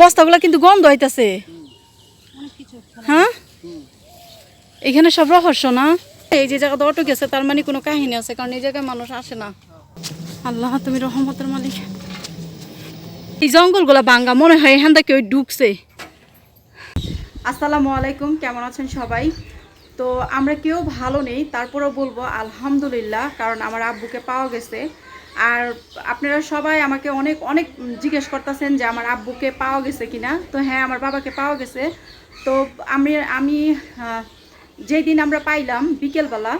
বস্তাগুলো কিন্তু গন্ধ হইতাছে। হ্যাঁ? এখানে সব রহস্য না? এই যে জায়গাতে অটো গেছে তার মানে কোনো কাহিনী আছে কারণ এই জায়গায় মানুষ আসে না। আল্লাহ তুমি রহমতের মালিক। এই জঙ্গলগুলা ভাঙ্গা মনে হয় এখান থেকে ওই ঢুকছে। আসসালামু আলাইকুম কেমন আছেন সবাই? তো আমরা কেউ ভালো নেই তারপরেও বলব আলহামদুলিল্লাহ কারণ আমার আব্বুকে পাওয়া গেছে। আর আপনারা সবাই আমাকে অনেক অনেক জিজ্ঞেস করতেছেন যে আমার আব্বুকে পাওয়া গেছে কিনা। তো হ্যাঁ আমার বাবাকে পাওয়া গেছে। তো আমি আমি আহ, যেই দিন আমরা পাইলাম বিকেলবেলা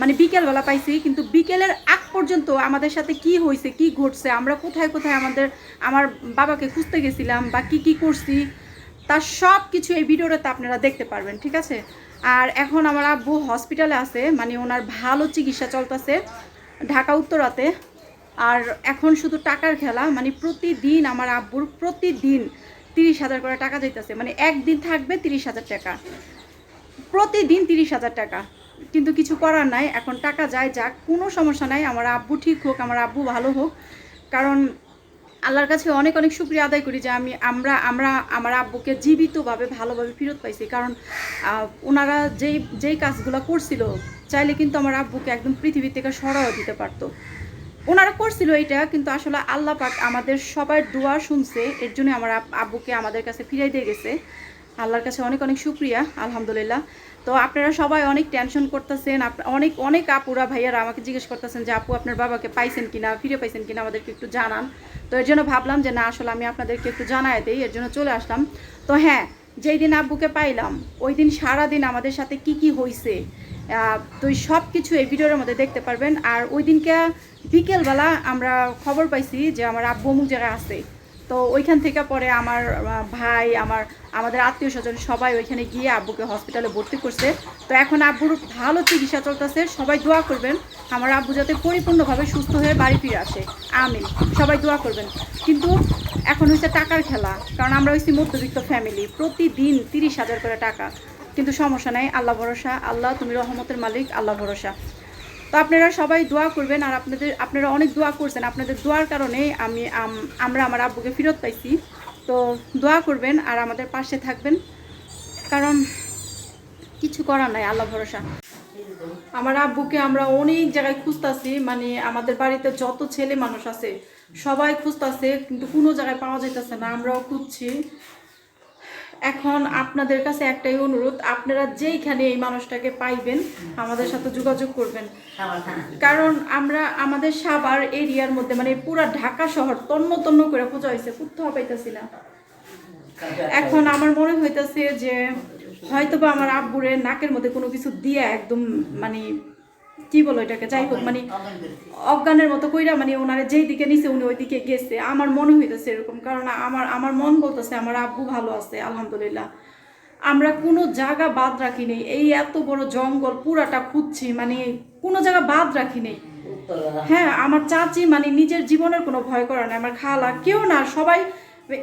মানে বিকেলবেলা পাইছি কিন্তু বিকেলের আগ পর্যন্ত আমাদের সাথে কি হয়েছে কি ঘটছে আমরা কোথায় কোথায় আমাদের আমার বাবাকে খুঁজতে গেছিলাম বা কি কি করছি তার সব কিছু এই ভিডিওটাতে আপনারা দেখতে পারবেন ঠিক আছে? আর এখন আমার আব্বু হসপিটালে আছে মানে ওনার ভালো চিকিৎসা চলতেছে ঢাকা উত্তরাতে। আর এখন শুধু টাকার খেলা মানে প্রতিদিন আমার আব্বুর প্রতিদিন তিরিশ হাজার করে টাকা যাইতেছে মানে একদিন থাকবে তিরিশ হাজার টাকা। প্রতিদিন তিরিশ হাজার টাকা। কিন্তু কিছু করার নাই, এখন টাকা যায় যাক, কোনো সমস্যা নাই, আমার আব্বু ঠিক হোক, আমার আব্বু ভালো হোক। কারণ আল্লাহর কাছে অনেক অনেক শুক্রিয়া আদায় করি যে আমি, আমরা আমরা আমার আব্বুকে জীবিতভাবে, ভালোভাবে ফেরত পাইছি। কারণ ওনারা যেই যেই কাজগুলো করছিল, চাইলে কিন্তু আমার আব্বুকে একদম পৃথিবী থেকে সরাও দিতে পারতো। ওনারা করছিল এটা, কিন্তু আসলে আল্লাহ পাক আমাদের সবার দোয়া শুনছে, এর জন্য আমার আব্বুকে আমাদের কাছে ফিরাই দিয়ে গেছে। আল্লাহর কাছে অনেক অনেক শুক্রিয়া, আলহামদুলিল্লাহ। তো আপনারা সবাই অনেক টেনশন করতেছেন অনেক অনেক আপুরা, ভাইয়ারা আমাকে জিজ্ঞেস করতেছেন যে, আপু, আপনার বাবাকে পাইছেন কিনা, ফিরে পাইছেন কিনা, আমাদেরকে একটু জানান। তো এর জন্য ভাবলাম যে, না, আসলে আমি আপনাদেরকে একটু জানাই দিই। এর জন্য চলে আসলাম। তো হ্যাঁ যেই দিন আব্বুকে পাইলাম ওই দিন সারাদিন আমাদের সাথে কি কি হয়েছে তো সব কিছু এই ভিডিওর মধ্যে দেখতে পারবেন। আর ওই দিনকে বিকেলবেলা আমরা খবর পাইছি যে আমার আব্বু অমুক জায়গায় আছে। তো ওইখান থেকে পরে আমার ভাই, আমার, আমাদের আত্মীয় স্বজন সবাই ওইখানে গিয়ে আব্বুকে হসপিটালে ভর্তি করছে। তো এখন আব্বুর ভালো চিকিৎসা চলতেছে, সবাই দোয়া করবেন। আমার আব্বু যাতে পরিপূর্ণভাবে সুস্থ হয়ে বাড়ি ফিরে আসে। আমিন। সবাই দোয়া করবেন। কিন্তু এখন হচ্ছে টাকার খেলা, কারণ আমরা হচ্ছি মধ্যবিত্ত ফ্যামিলি প্রতিদিন তিরিশ হাজার করে টাকা। কিন্তু সমস্যা নাই, আল্লাহ ভরসা, আল্লাহ তুমি রহমতের মালিক, আল্লাহ ভরসা। তো আপনারা সবাই দোয়া করবেন আর আপনাদের, আপনারা অনেক দোয়া করছেন। আপনাদের দোয়ার কারণে আমি, আমরা আমার আব্বুকে ফেরত পাইছি। তো দোয়া করবেন আর আমাদের পাশে থাকবেন, কারণ কিছু করার নাই, আল্লাহ ভরসা। আমার আব্বুকে আমরা অনেক জায়গায় খুঁজতাছি মানে আমাদের বাড়িতে যত ছেলে মানুষ আছে সবাই খুঁজতাছে কিন্তু কোনো জায়গায় পাওয়া যাইতেছে না আমরাও খুঁজছি। এখন আপনাদের কাছে একটাই অনুরোধ আপনারা যেইখানে এই মানুষটাকে পাইবেন আমাদের সাথে যোগাযোগ করবেন। কারণ আমরা আমাদের সাবার এরিয়ার মধ্যে মানে পুরা ঢাকা শহর তন্ন তন্ন করে পূজা হয়েছে কোথাও পাইতেছি না। এখন আমার মনে হইতেছে যে হয়তোবা আমার আব্বুরে নাকের মধ্যে কোনো কিছু দিয়ে একদম মানে কি বলো এটাকে? যাই হোক মানে অজ্ঞানের মতো কইরা মানে ওনারা যেই দিকে নিছে উনি ওই দিকে গেছে। আমার মনে হইতেছে এরকম, কারণ আমার আমার মন বলতেছে আমার আব্বু ভালো আছে, আলহামদুলিল্লাহ। আমরা কোনো জায়গা বাদ রাখি নেই। এই এত বড় জঙ্গল পুরাটা খুঁজছি মানে কোনো জায়গা বাদ রাখি নেই। হ্যাঁ আমার চাচি মানে নিজের জীবনের কোনো ভয় করে না আমার খালা, কেউ না, সবাই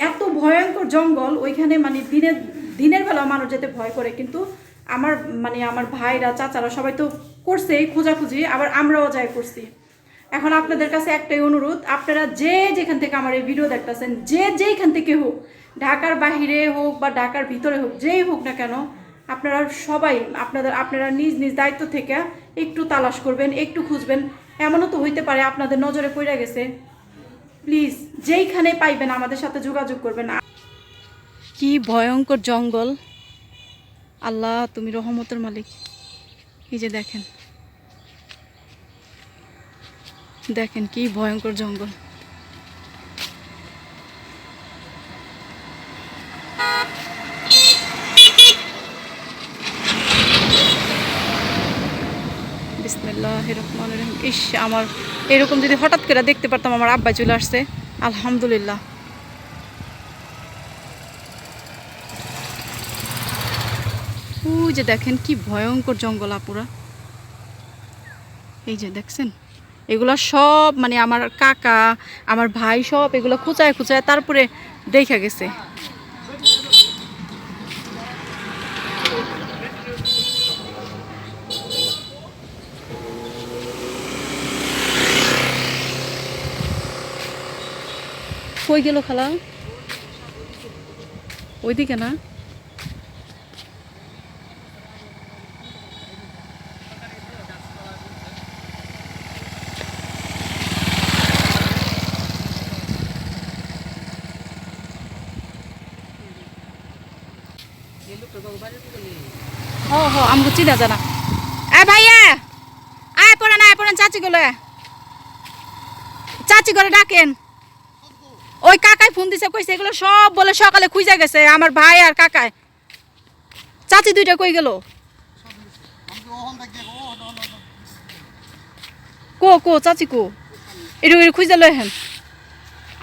এত ভয়ঙ্কর জঙ্গল, ওইখানে মানে দিনের দিনের বেলা মানুষ যেতে ভয় করে। কিন্তু আমার মানে আমার ভাইরা, চাচারা সবাই তো করছেই, খোঁজাখুঁজি, আবার আমরাও যাই করছি। এখন আপনাদের কাছে একটাই অনুরোধ, আপনারা যে যেখান থেকে আমার এই ভিডিও দেখতেছেন, যে যেইখান থেকে হোক, ঢাকার বাহিরে হোক বা ঢাকার ভিতরে হোক, যেই হোক না কেন, আপনারা সবাই, আপনাদের, আপনারা নিজ নিজ দায়িত্ব থেকে একটু তালাশ করবেন, একটু খুঁজবেন। এমনও তো হইতে পারে আপনাদের নজরে পড়ে গেছে। প্লিজ, যেইখানে পাইবেন আমাদের সাথে যোগাযোগ করবেন। কি ভয়ঙ্কর জঙ্গল। আল্লাহ, তুমি রহমতের মালিক। এই যে দেখেন। দেখেন কি ভয়ঙ্কর জঙ্গল। ইস, আমার এরকম যদি হঠাৎ করে দেখতে পারতাম, আমার আব্বা চলে আসছে। আলহামদুলিল্লাহ। ওই যে দেখেন কি ভয়ঙ্কর জঙ্গল আপুরা। এই যে দেখছেন? এগুলা সব মানে আমার কাকা, আমার ভাই সব এগুলো খুচায় খুচায় তারপরে দেখা গেছে। কই গেল খালা? ওইদিকে না হ হ আমাকে চিনা জানা এ ভাইয়া আয় পড়েন আয় পড়েন চাচি গুলো চাচি করে ডাকেন। ওই কাকাই ফোন দিছে কইছে এগুলো সব বলে সকালে খুঁজে গেছে আমার ভাই আর কাকায় চাচি দুইটা কই গেল? কো কো চাচি কো। এটা খুঁজে লই হেন।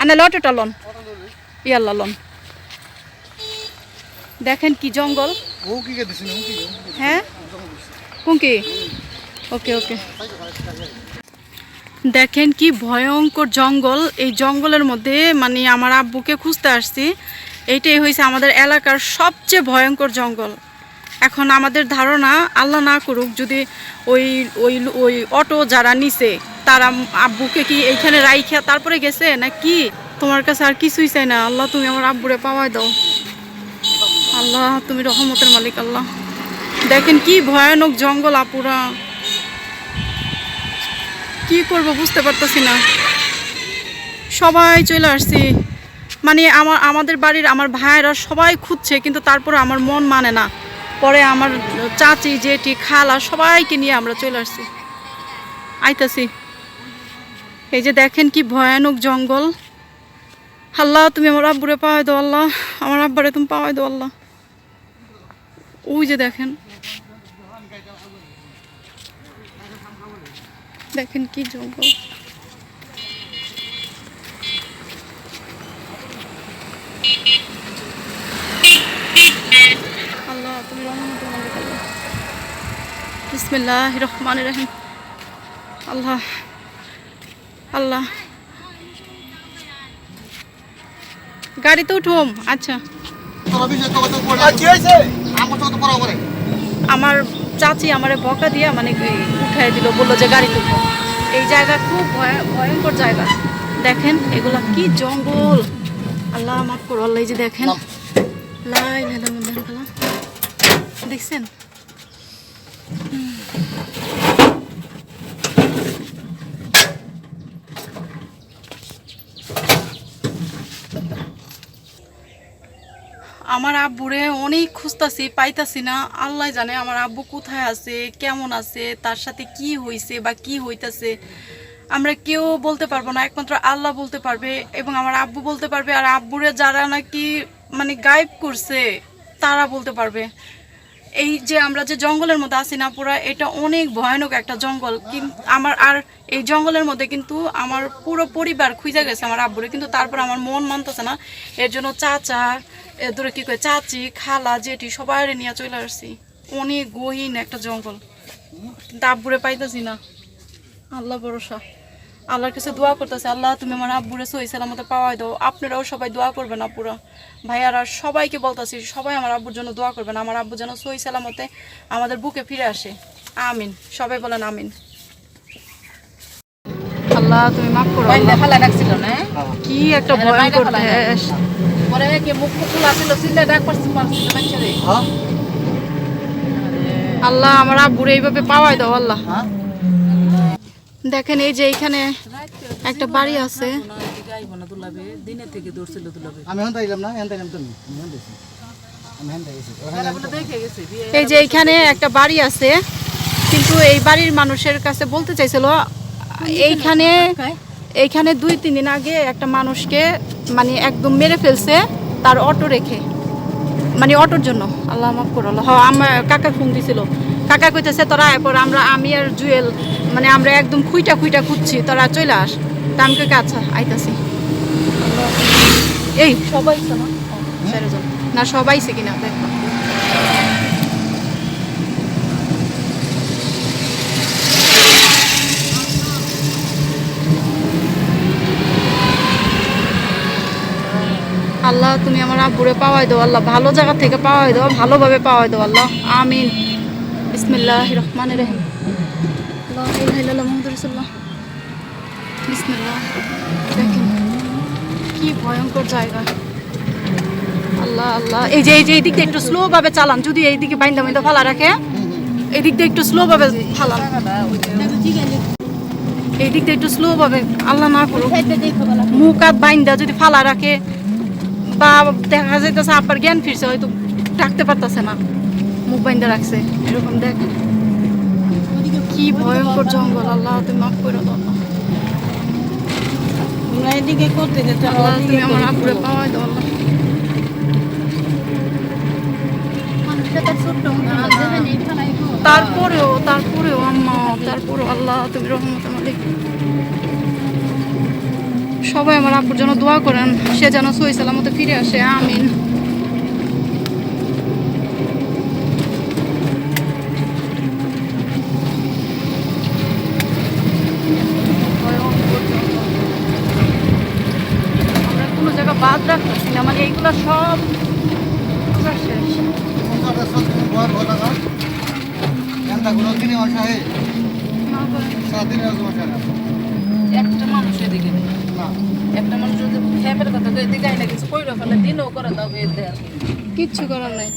আনে লটোটা লন। ইয়াল্লা লন। দেখেন কি জঙ্গল। হ্যাঁ? কুঙ্কি ওকে ওকে দেখেন কি ভয়ঙ্কর জঙ্গল। এই জঙ্গলের মধ্যে মানে আমার আব্বুকে খুঁজতে আসছি। এইটাই হয়েছে আমাদের এলাকার সবচেয়ে ভয়ঙ্কর জঙ্গল। এখন আমাদের ধারণা আল্লাহ না করুক, যদি ওই ওই ওই অটো যারা নিছে, তারা আব্বুকে কি এইখানে রাইখা তারপরে গেছে? না কি? তোমার কাছে আর কিছুই চাই না। আল্লাহ, তুমি আমার আব্বুরে পাওয়াই দাও। আল্লাহ, তুমি রহমতের মালিক, আল্লাহ। দেখেন কি ভয়ানক জঙ্গল আপুরা। কি করব বুঝতে পারতেছি না। সবাই চলে আসছি। মানে আমার, আমাদের বাড়ির আমার ভাইয়েরা সবাই খুঁজছে, কিন্তু তারপরে আমার মন মানে না। পরে আমার চাচি, জেঠি, খালা সবাইকে নিয়ে আমরা চলে আসছি। আইতাছি। এই যে দেখেন কি ভয়ানক জঙ্গল। আল্লাহ, তুমি আমার আব্বুরে পাওয়াই দাও, আল্লাহ। আমার আব্বারে তুমি পাওয়াই দাও, আল্লাহ। ওই যে দেখেন। দেখেন কি জঙ্গল। আল্লাহ তুমি রহমত বিসমিল্লাহ রহমান রহিম। আল্লাহ আল্লাহ। গাড়িতে উঠুম আচ্ছা। আমার চাচি আমার বকা দিয়ে মানে উঠাই দিল বলল যে গাড়ি তুলবো এই জায়গা খুব ভয়- ভয়ঙ্কর জায়গা। দেখেন এগুলা কি জঙ্গল। আল্লাহ আমার করো আল্লাহ যে দেখেন। লাই। দেখছেন? আমার আব্বুরে অনেক খুঁজতাছি, পাইতাছি না। আল্লাহ জানে আমার আব্বু কোথায় আছে, কেমন আছে, তার সাথে কি হইছে বা কি হইতাছে। আমরা কেউ বলতে পারব না, একমাত্র আল্লাহ বলতে পারবে এবং আমার আব্বু বলতে পারবে। আর আব্বুরে যারা নাকি মানে গায়েব করছে, তারা বলতে পারবে। এই যে আমরা যে জঙ্গলের মধ্যে আছি না পুরা, এটা অনেক ভয়ানক একটা জঙ্গল। আমার আর এই জঙ্গলের মধ্যে কিন্তু আমার পুরো পরিবার খুঁজে গেছে আমার আব্বুরে, কিন্তু তারপর আমার মন মানতেছে না। এর জন্য চাচা, এ ধরে কি কয়, চাচি, খালা, জেঠি সবাই নিয়ে চলে আসছি। অনেক গহীন একটা জঙ্গল। আব্বুরে পাইতেছি না। আল্লাহ ভরসা। আল্লাহর কাছে দোয়া করতেছে আল্লাহ তুমি আমার আব্বুরে সই সালামতে পাওয়াই দাও। আপনারাও সবাই দোয়া করবেন আপুরা। ভাইয়ারা সবাইকে বলতেছি সবাই আমার আব্বুর জন্য দোয়া করবেন। আমার আব্বু যেন সই সালামতে আমাদের বুকে ফিরে আসে। আমিন। সবাই বলেন আমিন। আল্লাহ তুমি মাফ করো। বাইরে আল্লাহ। রাখছিল না কি একটা এরা ভয়ঙ্কর পরে কি মুখ খোলা ছিল সিলে ডাক পারছি পারছি বাচ্চা রে হ্যাঁ আল্লাহ আমার আব্বুরে এইভাবে পাওয়াই দাও আল্লাহ। হ্যাঁ? দেখেন এই যে এখানে একটা বাড়ি আছে। দিনে থেকে দৌড়ছিল দুলাবে আমি হন তাইলাম না তাইলাম তুমি এই যে এইখানে একটা বাড়ি আছে কিন্তু এই বাড়ির মানুষের কাছে বলতে চাইছিল এইখানে এইখানে দুই তিন দিন আগে একটা মানুষকে মানে একদম মেরে ফেলছে তার অটো রেখে। মানে অটোর জন্য। আল্লাহ মাফ করো আল্লাহ হ্যাঁ, আমার কাকা ফোন দিছিল। কাকা কইতেছে তোরা এরপর আমরা আমি আর জুয়েল মানে আমরা একদম খুইটা খুইটা খুঁজছি তোরা চলে আস। তা আমি আচ্ছা আইতাছি। এই সবাই না। না সবাইছে কিনা দেখো। আল্লাহ তুমি আমার আব্বুরে পাওয়াই দাও আল্লাহ। ভালো জায়গা থেকে পাওয়াই দাও ভালোভাবে পাওয়াই দাও আল্লাহ। আমিন। বিসমিল্লাহ রহমান রহিম বিসমিল্লাহ কি ভয়ঙ্কর জায়গা। আল্লাহ আল্লাহ। এই যে এই যে, এই দিয়ে একটু স্লো ভাবে চালান। যদি এই দিকে বাইন্দা বাইন্দা ফালা রাখে, এই দিয়ে একটু স্লো ভাবে ফালান। এই দিয়ে একটু স্লো ভাবে আল্লাহ না করুক। মুখ হাত বাইন্দা যদি ফালা রাখে, বা দেখা যাইতেছে আব্বার জ্ঞান ফিরছে, হয়তো ডাকতে পারতেছে না। মুখ বাইন্দা রাখছে। এরকম দেখ। কি ভয়ঙ্কর জঙ্গল আল্লাহ তুমি মাফ করে দাও। আল্লাহ। এদিকে করতে আল্লাহ তুমি আমার আপুরে পাওয়াই দাও আল্লাহ। তারপরেও তারপরেও আম্মা তারপরেও আল্লাহ তুমি রহমত মালিক। সবাই আমার আপুর জন্য দোয়া করেন সে যেন সই সালামতে ফিরে আসে আমিন আমরা কোনো জায়গা বাদ রাখতেছি মানে সব একটা মানুষ যদি ফ্যামের কথা এদিকে আইনা কিছু কইরা ফেলে করে দাও। কিচ্ছু করার নাই।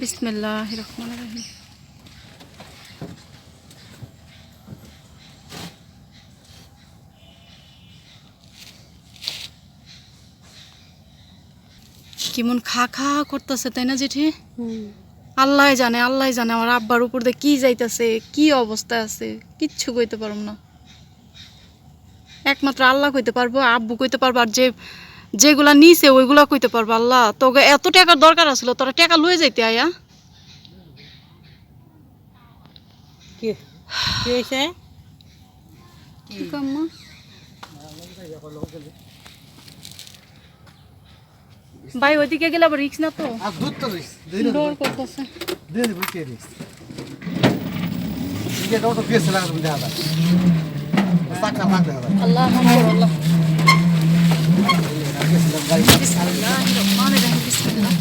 বিসমিল্লাহ রহমান রহিম। কেমন খা খা করতেছে তাই না জেঠি? আল্লাহ জানে আল্লাহ জানে আমার আব্বার উপর দিয়ে কি যাইতেছে কি অবস্থা আছে কিচ্ছু কইতে পারব না। একমাত্র আল্লাহ কইতে পারব আব্বু কইতে পারব আর যে যেগুলা নিছে ওইগুলা কইতে পারব আল্লাহ। তোকে এত টাকার দরকার আছিল তোরা টাকা লয়ে যাইতে আয়া। কি? কি হয়েছে ঠিক আম্মা ভাই ওইদিকে গেলে আবার রিক্স না তো? ডর করতেছে। আল্লাহ মাফ করো আল্লাহ বিসমিল্লাহির রহমানির রহিম, বিসমিল্লাহ।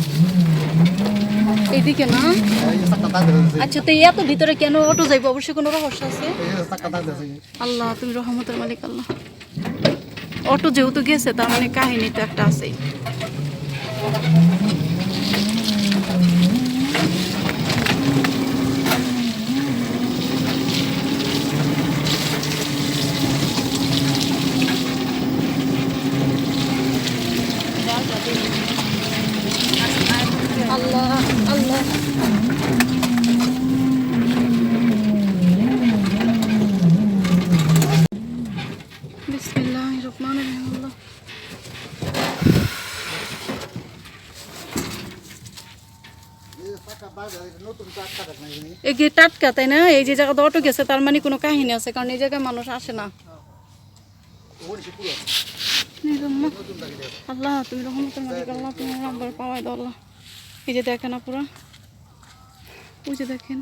এইদিকে না? আচ্ছা তো এত ভিতরে কেন অটো যাইবো? অবশ্যই কোনো রহস্য আছে? আল্লাহ তুমি রহমতের মালিক আল্লাহ। অটো যেহেতু গেছে তার মানে কাহিনী তো একটা আছেই। うん。যে তাই না? এই যে জায়গাতে অটো গেছে, তার মানে কোনো কাহিনী আছে, কারণ এই জায়গায় মানুষ আসে না। আল্লাহ, তুমি রহমতের মালিক, আল্লাহ, তুমি নাম্বার পাওয়াই দাও, আল্লাহ। এই যে দেখেন আপুরা, ওই যে দেখেন।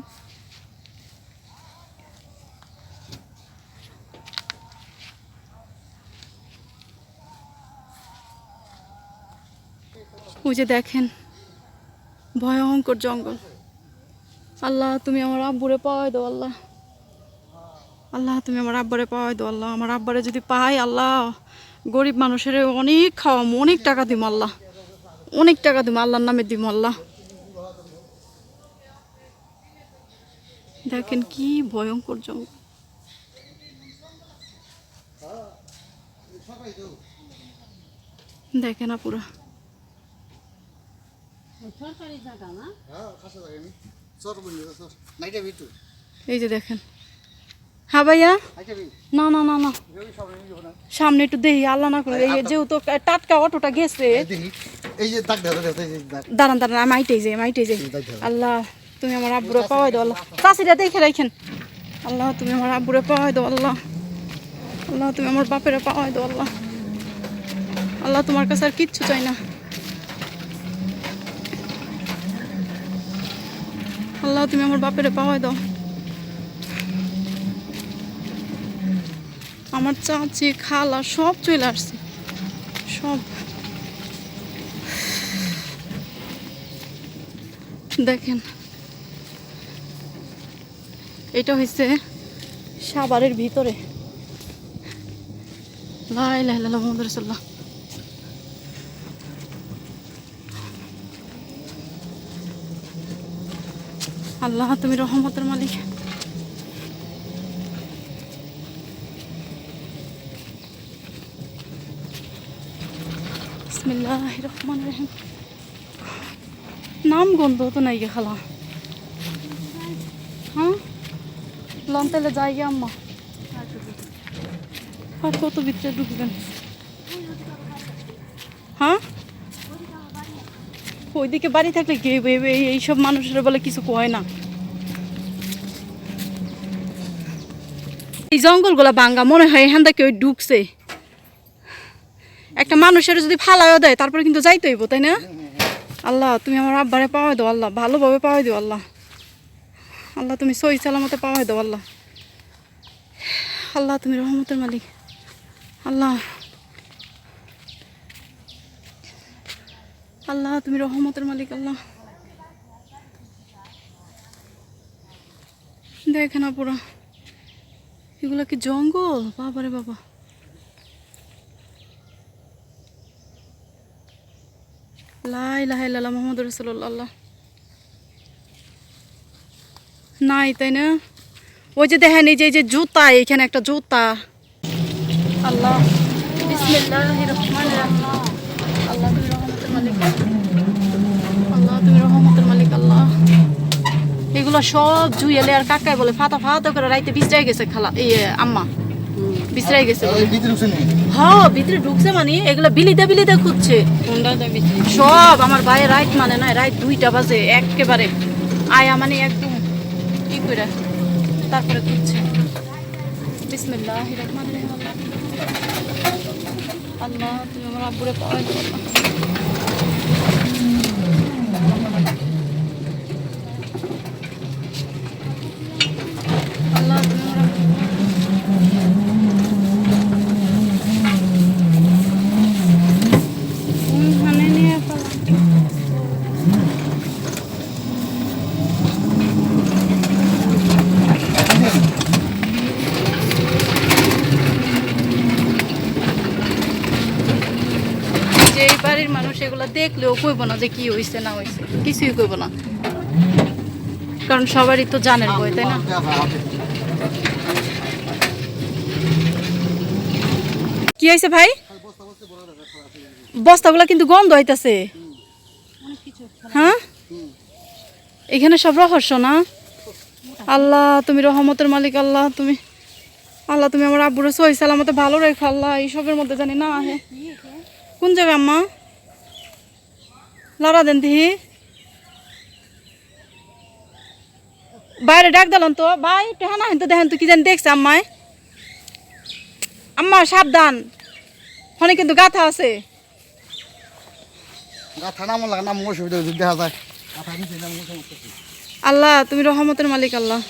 ওই যে দেখেন, ভয়ঙ্কর জঙ্গল। আল্লাহ তুমি আমার আব্বুরে পাওয়াই দো আল্লাহ। আল্লাহ তুমি আমার আব্বারে পাওয়াই দাও আল্লাহ। আমার আব্বারে যদি পাই আল্লাহ। গরিব মানুষের অনেক খাওয়াম অনেক টাকা দিম আল্লাহ। অনেক টাকা দিম আল্লাহর নামে দিম আল্লাহ। দেখেন কি ভয়ঙ্কর জঙ্গল। দেখেন আপুরা। এই যে দেখেন। হ্যাঁ ভাইয়া? না না না না। সামনে একটু দেখি আল্লাহ না করে এই যেহেতু টাটকা অটোটা গেছে। দাঁড়ান দাঁড়ান আমি আইটেই যাই আইটেই যাই। আল্লাহ তুমি আমার আব্বুরে পাওয়াই দাও আল্লাহ। চাষিরা দেখে রাখেন। আল্লাহ তুমি আমার আব্বুরে পাওয়াই দাও আল্লাহ। আল্লাহ তুমি আমার বাপেরা পাওয়াই দাও আল্লাহ। আল্লাহ তোমার কাছে আর কিচ্ছু চাই না। আল্লাহ, তুমি আমার বাপেরে পাওয়াই দাও। আমার চাচি, খালা সব চলে আসছে। সব। দেখেন। এটা হয়েছে সাভারের ভিতরে। লাই লাই মোহাম্মদ রসুল্লাহ আল্লাহ, তুমি রহমতের মালিক। নাম গন্ধ তো নাই গে খালা। হ্যাঁ? লন তাহলে যাই গে আম্মা। আর কত ভিতরে ঢুকবেন হ্যাঁ ওইদিকে বাড়ি থাকলে কি এইসব মানুষের বলে কিছু কয় না? এই জঙ্গলগুলা ভাঙ্গা মনে হয় এখান থেকে ওই ঢুকছে। একটা মানুষের যদি ফালাইও দেয়, তারপরে কিন্তু যাইতে হইব, তাই না? আল্লাহ, তুমি আমার আব্বারে পাওয়াই দাও, আল্লাহ। ভালোভাবে পাওয়াই দাও, আল্লাহ। আল্লাহ, তুমি সই সালামতে পাওয়াই দাও, আল্লাহ। আল্লাহ, তুমি রহমতের মালিক। আল্লাহ আল্লাহ, তুমি রহমতের মালিক, আল্লাহ। দেখে না পুরো এগুলো কি জঙ্গল? বাবারে বাবা। লাই লাহাই লাল্লাহ মোহাম্মদ রসুল্লাহ নাই, তাই না? ওই যে দেখেন, এই যে এই যে জুতা, এখানে একটা জুতা। আল্লাহ। বিসমিল্লাহির রহমানির রহিম আল্লাহ তুমি রহমতের মালিক আল্লাহ তুমি রহমতের মালিক আল্লাহ এগুলো সব জুয়েলে আর কাকাই বলে ফাতা ফাতা করে রাইতে বিছরাই গেছে খালা এই আম্মা। বিছরাই গেছে বলে। ভিতরে উঠছে নি হ্যাঁ ভিতরে ঢুকছে মানে এগুলো বিলিতে বিলিতে খুঁজছে। সব আমার ভাই রাইট মানে না রাইট দুইটা বাজে একেবারে। আয়া মানে একদম ই করে তারপরে খুঁজছে। বিসমিল্লাহ রহমান রহিম আল্লাহ। তুমি আমার আব্বুরে পাওয়াই দাও আল্লাহ। আল্লাহ তুমি আমার মানে নিয়ে ফেলা যে এই বাড়ির মানুষ এগুলো দেখলেও কইব না যে কি হইছে, না হইছে। কিছুই কইব না। কারণ সবারই তো জানের বই তাই না? কি হয়েছে ভাই? বস্তাগুলো কিন্তু গন্ধ হইতাছে। হ্যাঁ? এখানে সব রহস্য না? আল্লাহ, তুমি রহমতের মালিক, আল্লাহ, তুমি আল্লাহ, তুমি আমার আব্বুরে সহি সালামতে ভালো রেখো, আল্লাহ, এইসবের মধ্যে জানি না আহে। কোন জায়গা আম্মা? লড়া দেন দিহি। বাইরে ডাক দিলাম তো ভাই টেহানা হেন তো দেখেন তো কি জানি দেখছে আম্মায় আম্মা সাবধান ওখানে কিন্তু গাথা আছে। গাথা নাম লাগে অসুবিধা দেখা যায়? আল্লাহ তুমি রহমতের মালিক আল্লাহ।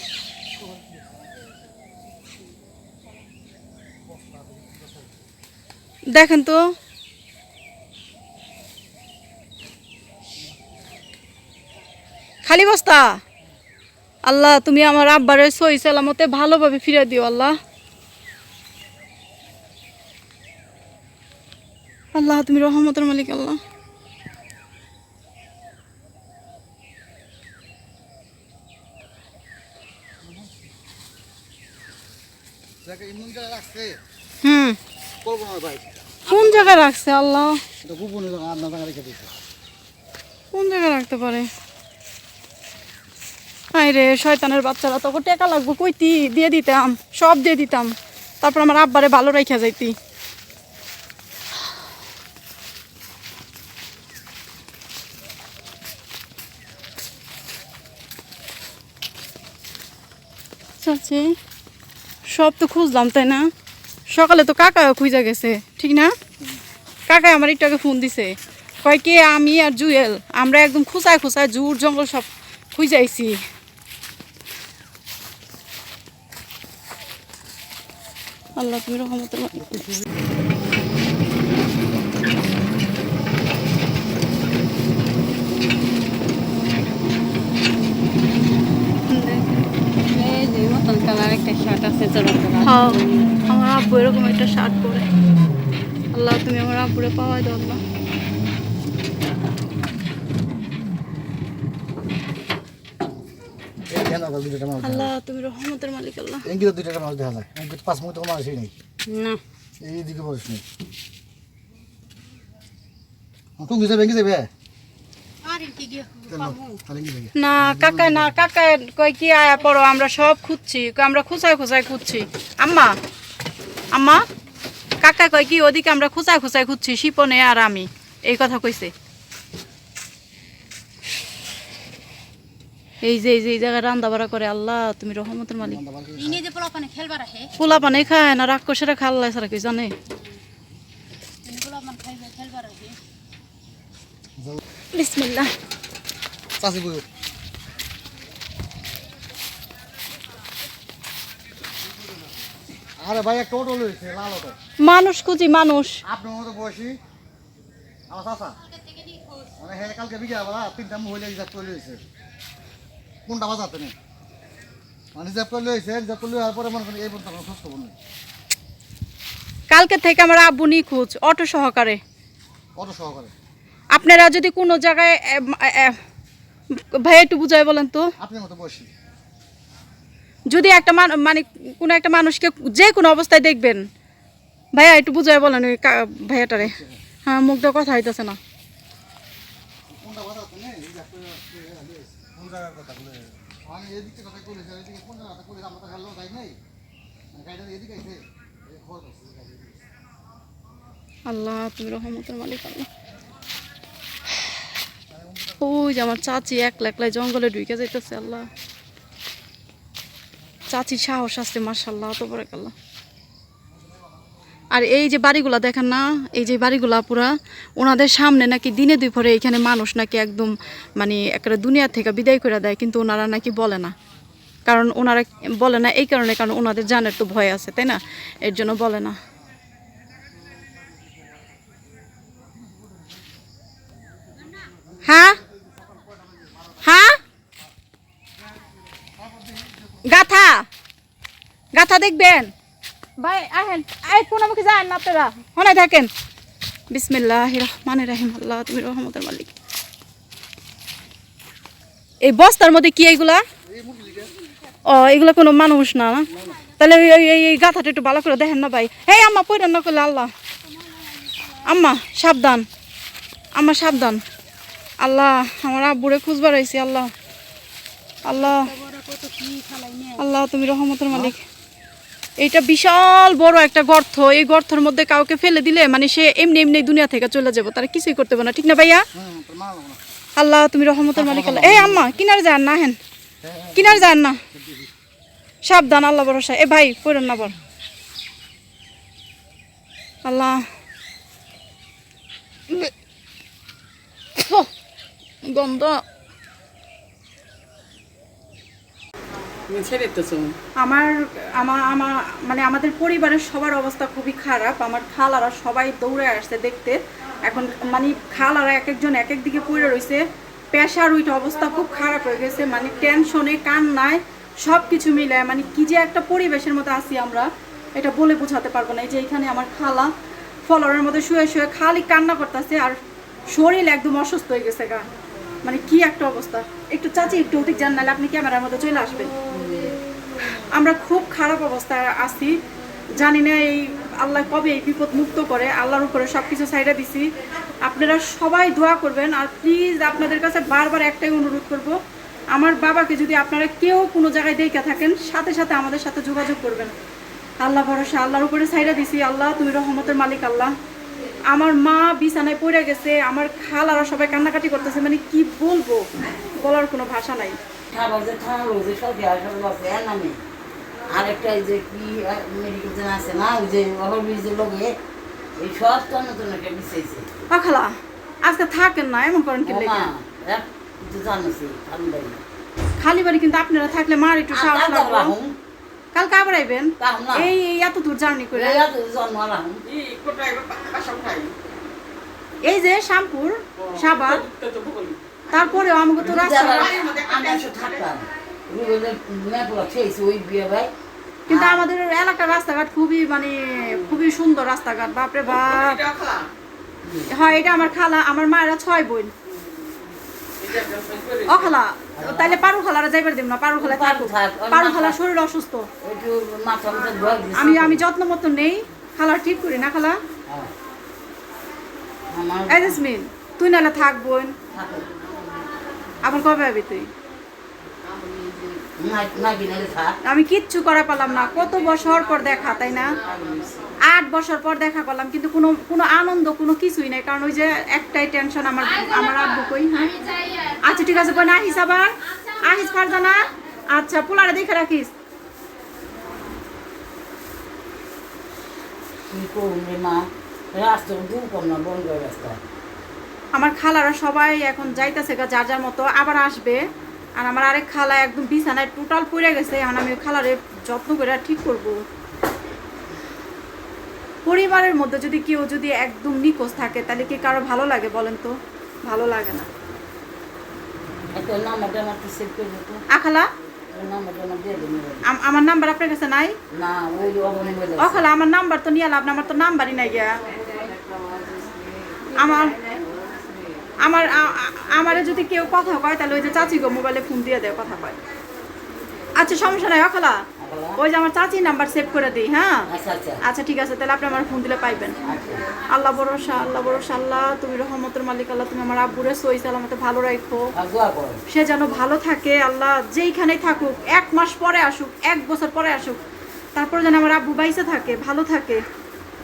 দেখেন তো খালি বস্তা? আল্লাহ তুমি আমার আব্বারে সই সালামতে ভালোভাবে ফিরে দিও আল্লাহ। আল্লাহ তুমি রহমতের মালিক আল্লাহ। হুম। কোন জায়গায় রাখছে আল্লাহ? কোন জায়গায় রাখতে পারে? রে, শয়তানের বাচ্চারা, তোকে টাকা লাগবো, কইতি, দিয়ে দিতাম, সব দিয়ে দিতাম। তারপর আমার আব্বারে ভালো রাখা যাইতি। সব তো খুঁজলাম, তাই না? সকালে তো কাকা খুঁজে গেছে, ঠিক না? কাকাই আমার একটু আগে ফোন দিছে। কয় কে, আমি আর জুয়েল, আমরা একদম খুঁচায় খুঁচায় জুর জঙ্গল সব খুঁজাইছি আল্লাহ তুমি রহমতের মালিক। এই যে মতন কালার একটা শার্ট আছে জোড়া জোড়া। হ্যাঁ আমার আব্বু এরকম একটা শার্ট পরে। আল্লাহ তুমি আমার আব্বুরে পাওয়া দাও আল্লাহ কেন আবার দুইটা যায়? আল্লাহ তুমি রহমতের মালিক আল্লাহ। দুইটা মানুষ দেখা যায়। এদিকে পাঁচ মিনিট কোনো মানুষই নেই। না। এইদিকে মানুষ নেই। তুমি যাবে? যাবে। না কাকায় না কয় কি আয়া পড়ো আমরা সব খুঁজছি। আমরা খুঁচায় খুঁচায় খুঁজছি। আম্মা আম্মা কাকা কয় কি ওদিকে আমরা খুঁচায় খুঁচায় খুঁজছি শিপনে আর আমি। এই কথা কইছে। এই যে এই যে এই জায়গায় রান্না বাড়া করে আল্লাহ তুমি রহমতের মালিক। ইনি যে পোলাপানে খেলবার আহে পোলা পানে খায় না রাক্ষসেরা খাল্লা সারা কি জানে? ইনি পোলাপান খাইবে খেলবার আহে বিসমিল্লাহ। আরে ভাই একটা অটো লইছে লাল অটো মানুষ খুঁজি মানুষ। আপনার মতো বয়সী। আমার মানে হ্যাঁ কালকে তিনটা মহিলা কোনটা বাজাতে নেই মানে রিজার্ভ করে লইছে রিজার্ভ করে লওয়ার পরে মনে করেন এই পর্যন্ত আমার খোঁজ খবর নেই। কালকে থেকে আমার আব্বু নিখোঁজ অটো সহকারে। অটো সহকারে। আপনারা যদি কোনো জায়গায় ভাই একটু বুঝাই বলেন তো। আপনার মতো বয়সী। যদি একটা মানে কোনো একটা মানুষকে যে কোনো অবস্থায় দেখবেন ভাইয়া একটু বুঝাই বলেন ওই ভাইয়াটারে। হ্যাঁ মুখ দিয়ে কথা হইতেছে না। এদিকে। আল্লাহ, তুমি রহমতের মালিক আল্লাহ। ওই যে আমার চাচি একলা একলাই জঙ্গলে ঢুকে যাইতেছে, আল্লাহ। চাচির সাহস আছে মার্শাল্লাহ তো পরে আল্লাহ। আর এই যে বাড়িগুলা দেখেন না, এই যে বাড়িগুলা পুরা, ওনাদের সামনে নাকি দিনে দুপুরে এখানে মানুষ নাকি একদম মানে একটা দুনিয়া থেকে বিদায় করে দেয়, কিন্তু ওনারা নাকি বলে না। কারণ ওনারা বলে না এই কারণে, কারণ ওনাদের জানের তো ভয় আছে, তাই না? এর জন্য বলে না। হ্যাঁ? হ্যাঁ? গাথা? গাথা দেখবেন? ভাই, আহেন, এই কোন আমাকে যান না আপনারা। হনে থাকেন। বিসমিল্লাহ রহমান রাহিম, আল্লাহ তুমি রহমতের মালিক। এই বস্তার মধ্যে কি এইগুলা? ও এগুলো কোনো মানুষ না না? তাহলে এই- গাথাটা একটু ভালো করে দেখেন না ভাই? এই আম্মা, পয়রা না করলে আল্লাহ। আম্মা, সাবধান। আম্মা, সাবধান। আল্লাহ, আমার আব্বুরে খুঁজবার আইছি আল্লাহ। আল্লাহ। আল্লাহ তুমি রহমতের মালিক। এইটা বিশাল বড় একটা গর্ত। এই গর্তের মধ্যে কাউকে ফেলে দিলে মানে সে এমনি এমনি দুনিয়া থেকে চলে যাব। তারা কিছুই করতে পারে না। ঠিক না ভাইয়া? আল্লাহ, তুমি রহমতের মালিক আল্লাহ। এই আম্মা, কিনারে যান না হেন। কিনারে যান না। সাবধান, আল্লাহ ভরসা। এ ভাই, পড়েন না বল আল্লাহ। গন্ধ। আমার আমার আমার মানে আমাদের পরিবারের সবার অবস্থা খুবই খারাপ। আমার খালারা সবাই দৌড়ে আসছে দেখতে। এখন মানে খালারা এক একজন এক এক দিকে পড়ে রয়েছে পেশার ওইটা অবস্থা খুব খারাপ হয়ে গেছে। মানে টেনশনে, কান্নায় সব কিছু মিলায় মানে কি যে একটা পরিবেশের মতো আছি আমরা, এটা বলে বোঝাতে পারব না। এই যে এখানে আমার খালা ফলরের মধ্যে শুয়ে শুয়ে খালি কান্না করতেছে আর শরীর একদম অসুস্থ হয়ে গেছে গা। মানে কি একটা অবস্থা। একটু চাচি, একটু অধিক জান নাহলে আপনি ক্যামেরার মধ্যে চলে আসবেন। আমরা খুব খারাপ অবস্থায় আছি। জানি না এই আল্লাহ কবে এই বিপদ মুক্ত করে, আল্লাহর উপরে সব কিছু সাইডে দিছি। আপনারা সবাই দোয়া করবেন আর প্লিজ আপনাদের কাছে বারবার একটাই অনুরোধ করব, আমার বাবাকে যদি আপনারা কেউ কোনো জায়গায় দেখে থাকেন, সাথে সাথে আমাদের সাথে যোগাযোগ করবেন। আল্লাহ ভরসা, আল্লাহর উপরে সাইডে দিছি। আল্লাহ, তুমি রহমতের মালিক আল্লাহ। আমার মা বিছানায় পড়ে গেছে, আমার খাল আর সবাই কান্নাকাটি করতেছে মানে কি বলব? বলার কোনো ভাষা নাই। আরেকটা এই যে কি মেডিকেল যেন আছে না ওই যে লোকে এই সব তো নতুন একটা বিছাইছে ও খালা আজকে থাকেন না এমন করেন কি লেগে? তো আমি খালি বাড়ি। কিন্তু আপনারা থাকলে মার একটু সাহস লাগবে। কালকে আবার আইবেন? এই এত দূর জার্নি করে। এই যে শ্যামপুর সাবার তারপরেও আমাকে তো রাস্তা কিন্তু আমাদের এলাকার রাস্তাঘাট খুবই মানে খুবই সুন্দর রাস্তাঘাট বাপরে বাপ হয় এটা আমার খালা আমার মায়েরা ছয় বোন ও খালা তাহলে পারু খালারা যাইবার দিব না পারু খালা পারু শরীর অসুস্থ। আমি আমি যত্ন মতো নেই খালা ঠিক করি না খালা হ্যাঁ। তুই নাহলে থাক বোন কবে আবি তুই। আমি কিচ্ছু করা পারলাম না। কত বছর পর দেখা তাই না? আট বছর পর দেখা করলাম কিন্তু কোনো কোনো আনন্দ কোনো কিছুই নাই। কারণ ওই যে একটাই টেনশন আমার আমার আব্বু কই হ্যাঁ? আচ্ছা ঠিক আছে বোন আহিস আবার? আহিস ফারজানা? আচ্ছা পোলারে দেখে রাখিস। আমার খালারা সবাই এখন যাইতেছে যার যার মতো আবার আসবে। আর আমার আরেক খালা একদম বিছানায় টোটাল পড়ে গেছে এখন আমি ওই খালারে যত্ন করে ঠিক করব। পরিবারের মধ্যে যদি কেউ যদি একদম নিখোঁজ থাকে তাহলে কি কারও ভালো লাগে বলেন তো? ভালো লাগে না। আখালা আমার নাম্বার আপনার কাছে নাই? না ওই অবনে বলে ও খালা আমার নাম্বার তো নিয়ে লাভ না আমার তো নাম্বারই নাই গিয়া। আমার আমার আমারে যদি কেউ কথা কয় তাহলে ওই যে চাচি গো মোবাইলে ফোন দিয়ে দেয় কথা কয়। আচ্ছা সমস্যা নাই অখালা? ওই যে আমার চাচি নাম্বার সেভ করে দিই হ্যাঁ? আচ্ছা আচ্ছা। আচ্ছা ঠিক আছে তাহলে আপনি আমার ফোন দিলে পাইবেন। আচ্ছা। আল্লাহ ভরসা আল্লাহ ভরসা আল্লাহ তুমি রহমতের মালিক আল্লাহ তুমি আমার আব্বুরে সই সালামতে ভালো রাখো সে যেন ভালো থাকে আল্লাহ যেইখানেই থাকুক এক মাস পরে আসুক এক বছর পরে আসুক তারপর যেন আমার আব্বু বাইসে থাকে ভালো থাকে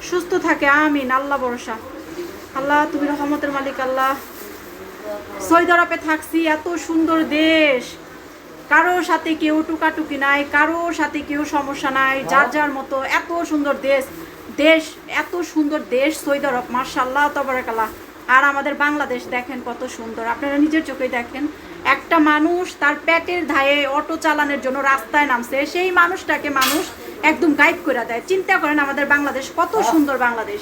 সুস্থ থাকে আমিন আল্লাহ ভরসা। আল্লাহ তুমি রহমতের মালিক আল্লাহ। সৌদি থাকছি, এত সুন্দর দেশ। কারোর সাথে কেউ টুকাটুকি নাই, কারোর সাথে কেউ সমস্যা নাই, যার যার মতো এত সুন্দর দেশ। দেশ, এত সুন্দর দেশ সৌদি আরব মার্শাল্লাহ তবরাকাল্লাহ। আর আমাদের বাংলাদেশ দেখেন কত সুন্দর। আপনারা নিজের চোখেই দেখেন, একটা মানুষ তার পেটের ধায়ে অটো চালানোর জন্য রাস্তায় নামছে, সেই মানুষটাকে মানুষ একদম গাইড করে দেয়। চিন্তা করেন আমাদের বাংলাদেশ কত সুন্দর বাংলাদেশ।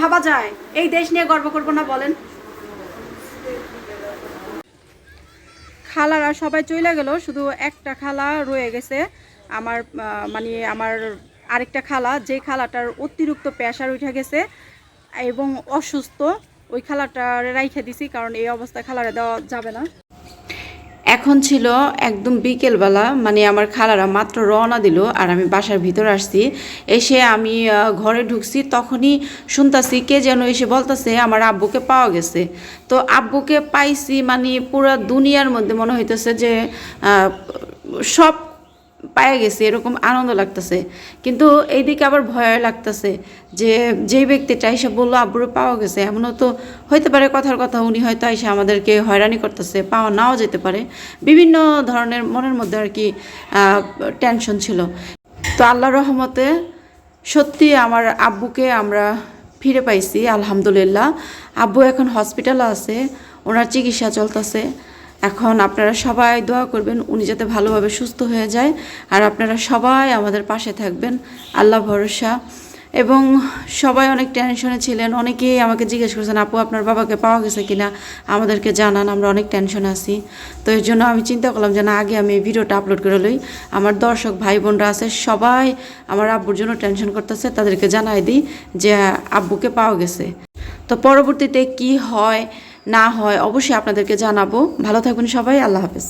ভাবা যায়, এই দেশ নিয়ে গর্ব করব না বলেন। খালারা সবাই চলে গেল, শুধু একটা খালা রয়ে গেছে। আমার মানে আমার আরেকটা খালা, যে খালাটার অতিরিক্ত পেশার উঠে গেছে এবং অসুস্থ, ওই খালাটা রাইখে দিছি, কারণ এই অবস্থায় খালারে দেওয়া যাবে না। এখন ছিল একদম বিকেলবেলা মানে আমার খালারা মাত্র রওনা দিল আর আমি বাসার ভিতর আসছি। এসে আমি ঘরে ঢুকছি, তখনই শুনতাছি কে যেন এসে বলতাছে আমার আব্বুকে পাওয়া গেছে। তো আব্বুকে পাইছি মানে পুরা দুনিয়ার মধ্যে মনে হইতেছে যে সব পায়ে গেছে, এরকম আনন্দ লাগতেছে। কিন্তু এইদিকে আবার ভয় লাগতেছে যে, যেই ব্যক্তিটা এসে বলল, আব্বুরে পাওয়া গেছে। এমনও তো হইতে পারে কথার কথা, উনি হয়তো এসে আমাদেরকে হয়রানি করতেছে, পাওয়া নাও যেতে পারে। বিভিন্ন ধরনের মনের মধ্যে আর কি টেনশন ছিল। তো আল্লাহ রহমতে সত্যি আমার আব্বুকে আমরা ফিরে পাইছি, আলহামদুলিল্লাহ। আব্বু এখন হসপিটালে আছে, ওনার চিকিৎসা চলতেছে। এখন আপনারা সবাই দোয়া করবেন উনি যাতে ভালোভাবে সুস্থ হয়ে যায়। আর আপনারা সবাই আমাদের পাশে থাকবেন। আল্লাহ ভরসা। এবং সবাই অনেক টেনশনে ছিলেন। অনেকেই আমাকে জিজ্ঞেস করছেন, আপু, আপনার বাবাকে পাওয়া গেছে কিনা? আমাদেরকে জানান, আমরা অনেক টেনশনে আছি। তো এর জন্য আমি চিন্তা করলাম যে, না, আগে আমি এই ভিডিওটা আপলোড করে লই। আমার দর্শক ভাই বোনরা আছে, সবাই আমার আব্বুর জন্য টেনশন করতেছে। তাদেরকে জানাই দিই যে, আব্বুকে পাওয়া গেছে। তো পরবর্তীতে কি হয়? না হয় অবশ্যই আপনাদেরকে জানাব। ভালো থাকবেন সবাই আল্লাহ হাফেজ।